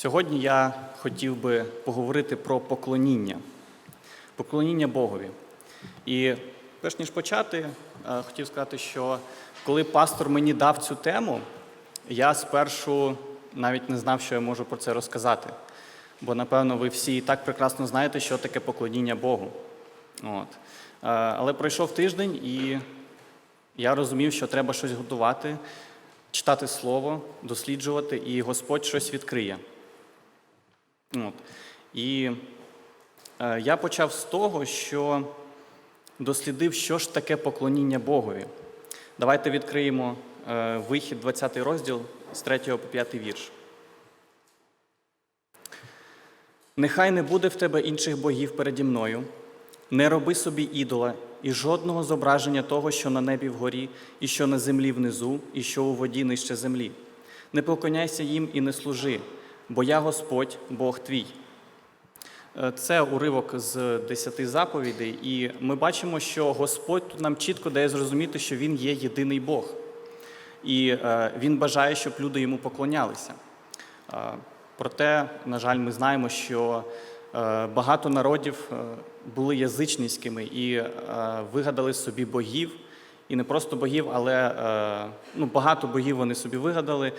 Сьогодні я хотів би поговорити про поклоніння, поклоніння Богові. І перш ніж почати, е, хотів сказати, що коли пастор мені дав цю тему, я спершу навіть не знав, що я можу про це розказати. Бо, напевно, ви всі і так прекрасно знаєте, що таке поклоніння Богу. От. Е, Але пройшов тиждень, і я розумів, що треба щось готувати, читати слово, досліджувати, і Господь щось відкриє. От. І е, я почав з того, що дослідив, що ж таке поклоніння Богові. Давайте відкриємо е, вихід, 20 розділ з 3 по 5 вірш. Нехай не буде в тебе інших богів переді мною, не роби собі ідола і жодного зображення того, що на небі вгорі, і що на землі внизу, і що у воді нижче землі. Не поклоняйся їм і не служи, бо я Господь, Бог твій. Е, Це уривок з десяти заповідей, і ми бачимо, що Господь тут нам чітко дає зрозуміти, що Він є єдиний Бог. І е, Він бажає, щоб люди йому поклонялися. Е, Проте, на жаль, ми знаємо, що багато народів були язичницькими і вигадали собі богів, і не просто богів, але ну, багато богів вони собі вигадали.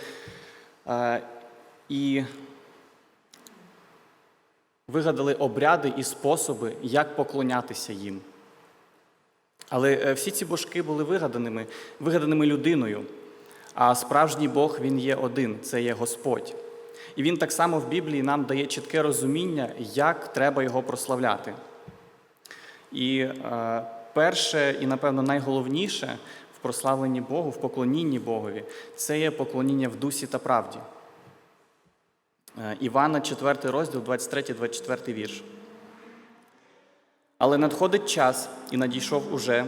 І вигадали обряди і способи, як поклонятися їм. Але е, всі ці божки були вигаданими, вигаданими людиною. А справжній Бог він є один це є Господь. І він так само в Біблії нам дає чітке розуміння, як треба його прославляти. І е, перше, і, напевно, найголовніше в прославленні Богу, в поклонінні Богові, це є поклоніння в дусі та правді. Е, Івана, 4 розділ, 23-24 вірш. Але надходить час, і надійшов уже,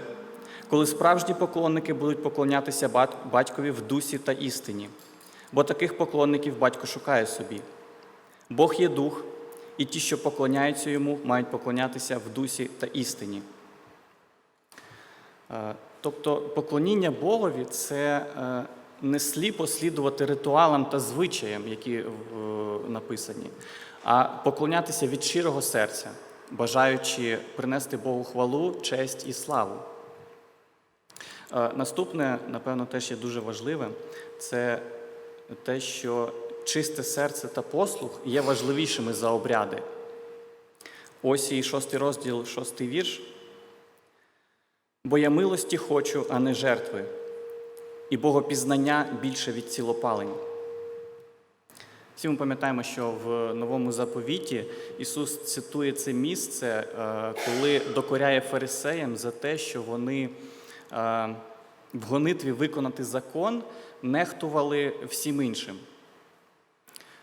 коли справжні поклонники будуть поклонятися батькові в дусі та істині, бо таких поклонників батько шукає собі. Бог є дух, і ті, що поклоняються йому, мають поклонятися в дусі та істині. Е, Тобто поклоніння Богові це е, не сліпо слідувати ритуалам та звичаям, які е, написані, а поклонятися від щирого серця, бажаючи принести Богу хвалу, честь і славу. Е, Наступне, напевно, теж є дуже важливе, це те, що чисте серце та послух є важливішими за обряди. Ось і шостий розділ, шостий вірш. Бо я милості хочу, а не жертви, і богопізнання більше від цілопалень. Всі ми пам'ятаємо, що в новому заповіті Ісус цитує це місце, е, коли докоряє фарисеям за те, що вони е, в гонитві виконати закон нехтували всім іншим.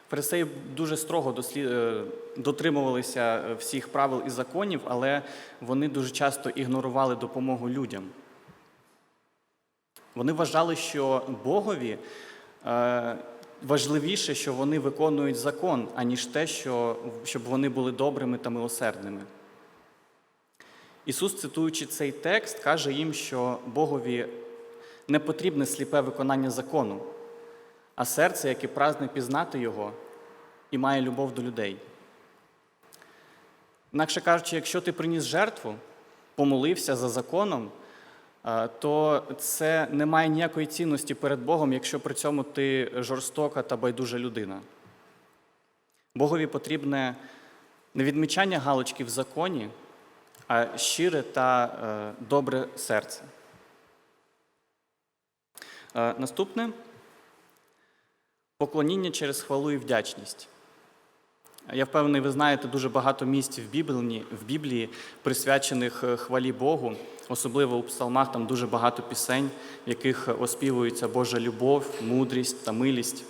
Фарисеї дуже строго е, дотримувалися всіх правил і законів, але вони дуже часто ігнорували допомогу людям. Вони вважали, що Богові важливіше, що вони виконують закон, аніж те, що, щоб вони були добрими та милосердними. Ісус, цитуючи цей текст, каже їм, що Богові не потрібне сліпе виконання закону, а серце, яке прагне пізнати Його і має любов до людей. Інакше кажучи, якщо ти приніс жертву, помолився за законом, то це не має ніякої цінності перед Богом, якщо при цьому ти жорстока та байдужа людина. Богові потрібне не відмічання галочки в законі, а щире та е, добре серце. Е, Наступне поклоніння через хвалу і вдячність. Я впевнений, ви знаєте дуже багато місць в Біблії, в Біблії присвячених е, хвалі Богу, особливо у псалмах там дуже багато пісень, в яких оспівується Божа любов, мудрість та милість.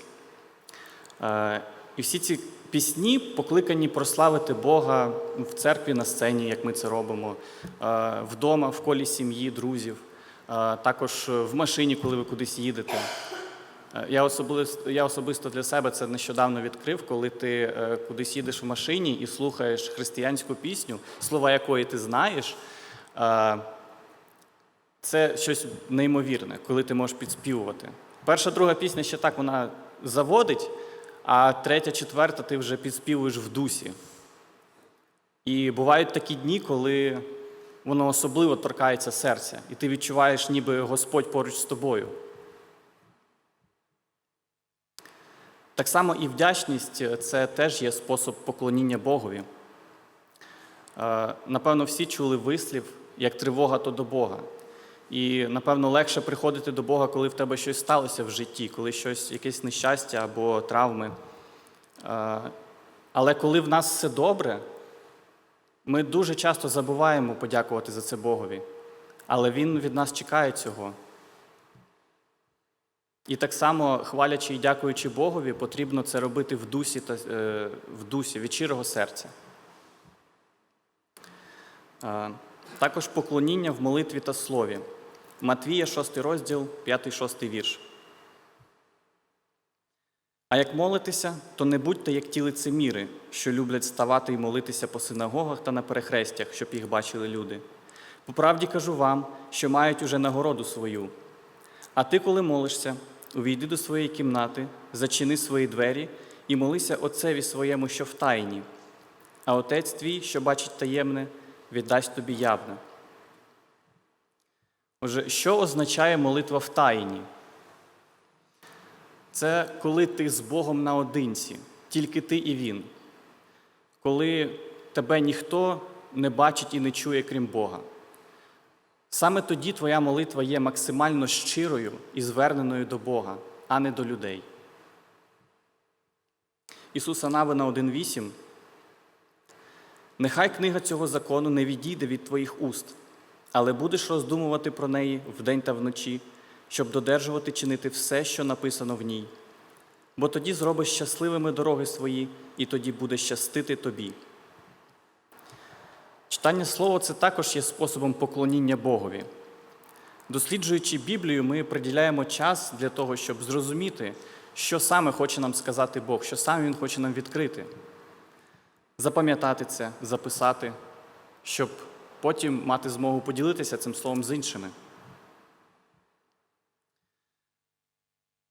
Е, І всі ці пісні покликані прославити Бога в церкві на сцені, як ми це робимо, е, вдома, в колі сім'ї, друзів, е, також в машині, коли ви кудись їдете. Е, Я особисто, я особисто для себе це нещодавно відкрив, коли ти е, кудись їдеш в машині і слухаєш християнську пісню, слова якої ти знаєш. е, Це щось неймовірне, коли ти можеш підспівувати. Перша, друга пісня ще так вона заводить, а третя, четверта ти вже підспівуєш в дусі. І бувають такі дні, коли воно особливо торкається серця, і ти відчуваєш, ніби Господь поруч з тобою. Так само і вдячність це теж є спосіб поклоніння Богові. Е, Напевно, всі чули вислів, як тривога, то до Бога. І, напевно, легше приходити до Бога, коли в тебе щось сталося в житті, коли щось, якесь нещастя або травми. Е, Але коли в нас все добре, ми дуже часто забуваємо подякувати за це Богові. Але Він від нас чекає цього. І так само, хвалячи і дякуючи Богові, потрібно це робити в дусі, та, е, в дусі від щирого серця. Е, Також поклоніння в молитві та слові. Матвія, 6 розділ, 5-6 вірш. А як молитеся, то не будьте як ті лицеміри, що люблять ставати і молитися по синагогах та на перехрестях, щоб їх бачили люди. По правді кажу вам, що мають уже нагороду свою. А ти, коли молишся, увійди до своєї кімнати, зачини свої двері і молися Отцеві своєму, що в тайні, а Отець твій, що бачить таємне, віддасть тобі явне. Отже, що означає молитва в тайні? Це коли ти з Богом наодинці, тільки ти і Він, коли тебе ніхто не бачить і не чує, крім Бога. Саме тоді твоя молитва є максимально щирою і зверненою до Бога, а не до людей. Ісуса Навина 1.8 Нехай книга цього закону не відійде від твоїх уст, але будеш роздумувати про неї вдень та вночі, щоб додержувати чинити все, що написано в ній. Бо тоді зробиш щасливими дороги свої, і тоді буде щастити тобі. Читання Слова це також є способом поклоніння Богові. Досліджуючи Біблію, ми приділяємо час для того, щоб зрозуміти, що саме хоче нам сказати Бог, що саме Він хоче нам відкрити. Запам'ятати це, записати, щоб потім мати змогу поділитися цим словом з іншими.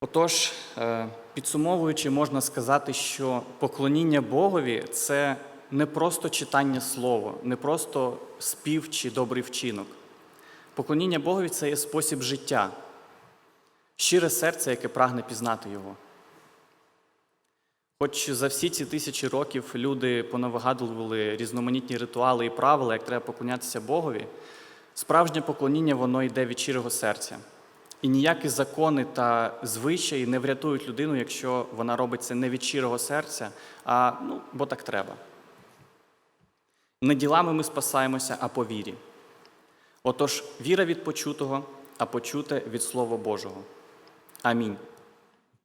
Отож, е, підсумовуючи, можна сказати, що поклоніння Богові це не просто читання слова, не просто спів чи добрий вчинок. Поклоніння Богові це є спосіб життя, щире серце, яке прагне пізнати Його. Хоч за всі ці тисячі років люди понавигадували різноманітні ритуали і правила, як треба поклонятися Богові, справжнє поклоніння воно йде від щирого серця. І ніякі закони та звичаї не врятують людину, якщо вона робить це не від щирого серця, а ну, бо так треба. Не ділами ми спасаємося, а по вірі. Отож, віра від почутого, а почуте від Слова Божого. Амінь.